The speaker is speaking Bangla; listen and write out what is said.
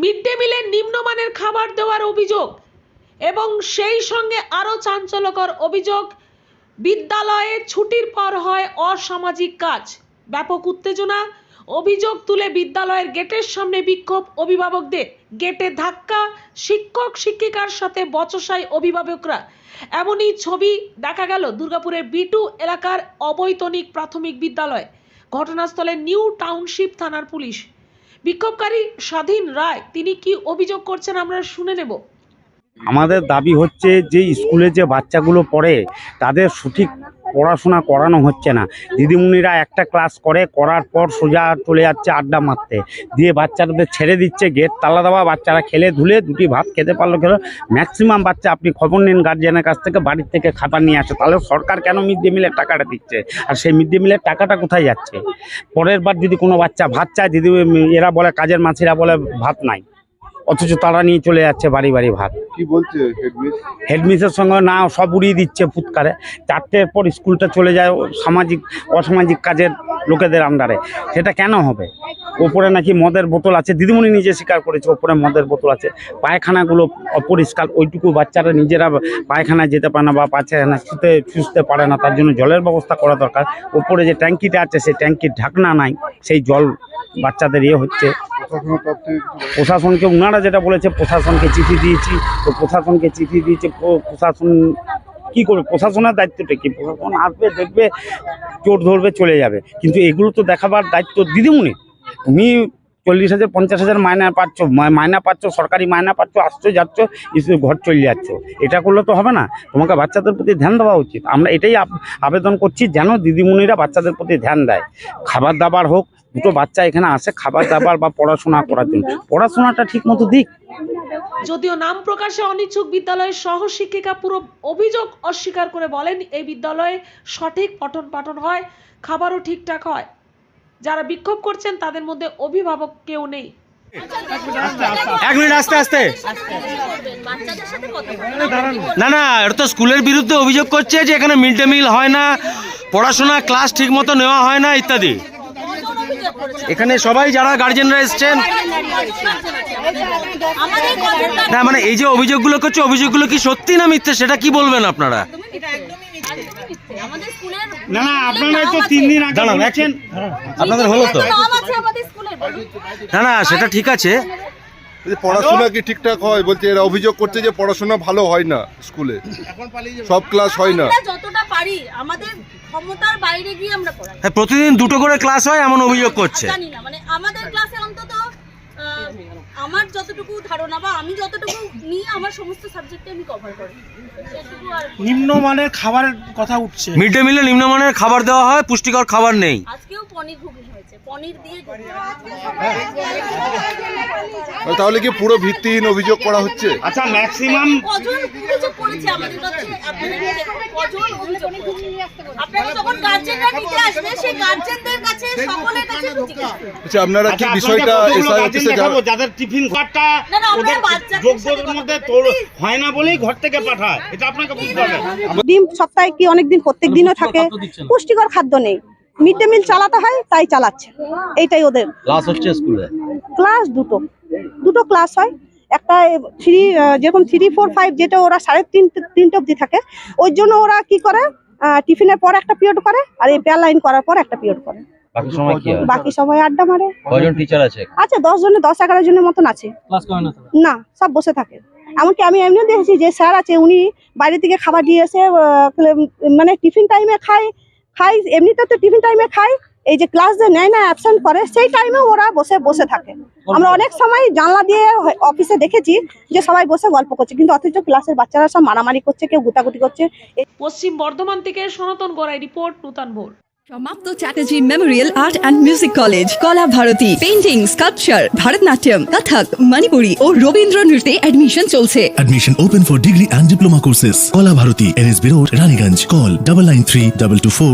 মিড ডে মিলে নিম্নমানের খাবার দেওয়ার অভিযোগ এবং সেই সঙ্গে আরও চাঞ্চল্যকর অভিযোগ, বিদ্যালয়ে ছুটির পর হয় অসামাজিক কাজ। ব্যাপক উত্তেজনা, অভিযোগ তুলে বিদ্যালয়ের গেটের সামনে বিক্ষোভ অভিভাবকদের। গেটে ধাক্কা, শিক্ষক, শিক্ষিকার সাথে বচসায় অভিভাবকরা। এমনই ছবি দেখা গেল দুর্গাপুরের বিটু এলাকার অবৈতনিক প্রাথমিক বিদ্যালয়। ঘটনাস্থলে নিউ টাউনশিপ থানার পুলিশ। বিক্ষোভকারী স্বাধীন রায়, তিনি কি অভিযোগ করছেন আমরা শুনে নেব। আমাদের দাবি হচ্ছে যে স্কুলে যে বাচ্চাগুলো পড়ে, তাদের সঠিক পড়াশোনা করানো হচ্ছে না। দিদিমণিরা একটা ক্লাস করে, করার পর সোজা চলে যাচ্ছে আড্ডা মারতে। দিয়ে বাচ্চাদের ছেড়ে দিচ্ছে গেট তালা দেওয়া, বাচ্চারা খেলে ধুলে দুটি ভাত খেতে পারল, খেলো। ম্যাক্সিমাম বাচ্চা আপনি খবর নিন গার্জিয়ানের কাছ থেকে, বাড়ির থেকে খাবার নিয়ে আসে। তাহলে সরকার কেন মিড ডে মিলের টাকাটা দিচ্ছে? আর সেই মিড ডে মিলের টাকাটা কোথায় যাচ্ছে? পরের বার যদি কোনো বাচ্চা ভাত চায়, দিদি এরা বলে, কাজের মাছিরা বলে, ভাত নাই। অথচ তারা নিয়ে চলে যাচ্ছে বাড়ি বাড়ি ভাত কি বলছে হেডমিসের সঙ্গে না সব উড়িয়ে দিচ্ছে ফুৎকারে। চারটের পর স্কুলটা চলে যায় সামাজিক অসামাজিক কাজের লোকেদের আন্ডারে সেটা কেন হবে? ওপরে নাকি মদের বোতল আছে। দিদিমণি নিজে স্বীকার করেছে ওপরে মদের বোতল আছে। পায়খানাগুলো অপরিষ্কার ওইটুকু বাচ্চারা নিজেরা পায়খানায় যেতে পারে না বা পায়খানা ছুতে ছুঁচতে পারে না। তার জন্য জলের ব্যবস্থা করা দরকার। ওপরে যে ট্যাঙ্কিটা আছে সেই ট্যাঙ্কির ঢাকনা নাই। সেই জল বাচ্চাদের ইয়ে হচ্ছে। প্রশাসনকে উনারা যেটা বলেছে, প্রশাসনকে চিঠি দিয়েছি। তো প্রশাসনকে চিঠি দিয়েছে প্রশাসন কি করবে? প্রশাসনের দায়িত্বটা কি? প্রশাসন আসবে, দেখবে চোট ধরবে, চলে যাবে। কিন্তু এগুলো তো দেখাবার দায়িত্ব দিদিমণি। তুমি চল্লিশ হাজার, পঞ্চাশ হাজার মায়না পাচ্ছ মায়না পাচ্ছ, সরকারি মায়না পাচ্ছ, আসছো, যাচ্ছ ঘর চলে যাচ্ছ। এটা করলে তো হবে না। তোমাকে বাচ্চাদের প্রতি ধ্যান দেওয়া উচিত। আমরা এটাই আব- আবেদন করছি যেন দিদিমণিরা বাচ্চাদের প্রতি ধ্যান দেয়। খাবার দাবার হোক, দুটো বাচ্চা এখানে আসে খাবার দাবার বা পড়াশোনা করার জন্য। পড়াশোনাটা ঠিক মতো দিক। যদিও নাম প্রকাশে অনিচ্ছুক বিদ্যালয়ের সহ শিক্ষিকা পুরো অভিযোগ অস্বীকার করে বলেন, এই বিদ্যালয়ে সঠিক পঠন পাঠন হয়, খাবারও ঠিকঠাক হয়। যারা বিক্ষোভ করছেন, তাদের মধ্যে অভিভাবক কেউ নেই এক মিনিট, আস্তে আস্তে। না না, এটা তো স্কুলের বিরুদ্ধে অভিযোগ করছে যে এখানে মিড ডে মিল হয় না, পড়াশোনা ক্লাস ঠিক মতো নেওয়া হয় না, ইত্যাদি? এখানে সবাই যারা গার্জেনরা এসছেন, না মানে এই যে অভিযোগগুলো করছে, অভিযোগগুলো কি সত্যি না মিথ্যে, সেটা কি বলবেন আপনারা না না আপনারা তো তিন দিন আগে দাঁড়ান, বলেছেন। আপনাদের হলো তো। না না সেটা ঠিক আছে। পড়াশোনা কি ঠিকঠাক হয়? বলছে এরা অভিযোগ করছে যে পড়াশোনা ভালো হয় না স্কুলে। সব ক্লাস হয় না। যতটা পারি আমাদের ক্ষমতার বাইরে গিয়ে আমরা পড়াই। হ্যাঁ প্রতিদিন দুটো করে ক্লাস হয় এমন অভিযোগ করছে। জানি না মানে আমাদের ক্লাসে আমার যতটুকু ধারণা বা আমি যতটুকু নিয়ে আমার সমস্ত সাবজেক্টে আমি কভার করি সেটুকু আর নিম্নমানের খাবারের কথা উঠছে। মিড ডে মিলে নিম্নমানের খাবার দেওয়া হয় পুষ্টিকর খাবার নেই। আজকেও পনির ঘুগনি হয়েছে পনির দিয়ে ঘুগনি। তাহলে কি পুরো ভিত্তিহীন অভিযোগ করা হচ্ছে? আচ্ছা ম্যাক্সিমাম কজন অভিযোগ করেছে আমাদের কাছে? আপনারা গিয়ে দেখুন কজন অভিযোগ করেছে? আপনারা যখন গার্জেনরা নিতে আসবে সেই গার্জেনদের কাছে সকলের কাছে জিজ্ঞেস। আচ্ছা আপনারা কি বিষয়টা এসআই অফিসে দেখাবো? যাদের টিফিন ঘরটা ওদের যোগ্যদের মধ্যে। হয় না বলেই ঘর থেকে পাঠায়? এটা আপনাকে বুঝতে হবে। ডিম সপ্তাহে কি অনেকদিন প্রত্যেক দিনও থাকে? পুষ্টিকর খাদ্য নেই। মিড ডে মিল চালাতে হয় তাই চালাচ্ছে। এইটাই ওদের। ক্লাস হচ্ছে স্কুলে? ক্লাস দুটো। দুটো ক্লাস হয়। একটা থ্রি যেরকম থ্রি ফোর ফাইভ যেটা ওরা সাড়ে তিন তিনটে অবধি থাকে ওই জন্য ওরা কি করে? টিফিনের পর একটা পিরিয়ড করে আর এই বেল লাইন করার পর একটা পিরিয়ড করে। বাকি সময় কি বাকি সবাই আড্ডা মারে। কয়জন টিচার আছে? আছে দশ জনের দশ এগারো জনের মতন আছে। না সব বসে থাকে। এমনকি আমি এমনিও দেখেছি যে স্যার আছে উনি বাইরে থেকে খাবার দিয়ে এসে মানে টিফিন টাইমে খায় খাই এমনিতে তো টিফিন টাইমে খায় এই যে ক্লাস যে নেয় না অ্যাবসেন্ট করে সেই টাইমে ওরা বসে বসে থাকে। আমরা অনেক সময় জানলা দিয়ে অফিসে দেখেছি যে সবাই বসে গল্প করছে কিন্তু অথচ ক্লাসের বাচ্চারা সব মারামারি করছে কেউ গুতাগুতি করছে। পশ্চিম বর্ধমান থেকে সনাতন গড়াই রিপোর্ট নূতন ভোর। সমাপ্ত Chatterjee memorial art and music college Kala Bharati. Painting sculpture Bharatanatyam Kathak Manipuri ও রবীন্দ্র নৃত্যে অ্যাডমিশন চলছে। Admission open for degree and diploma courses. Kola Bharati, NSB Road, Raniganj. Call double nine three double two four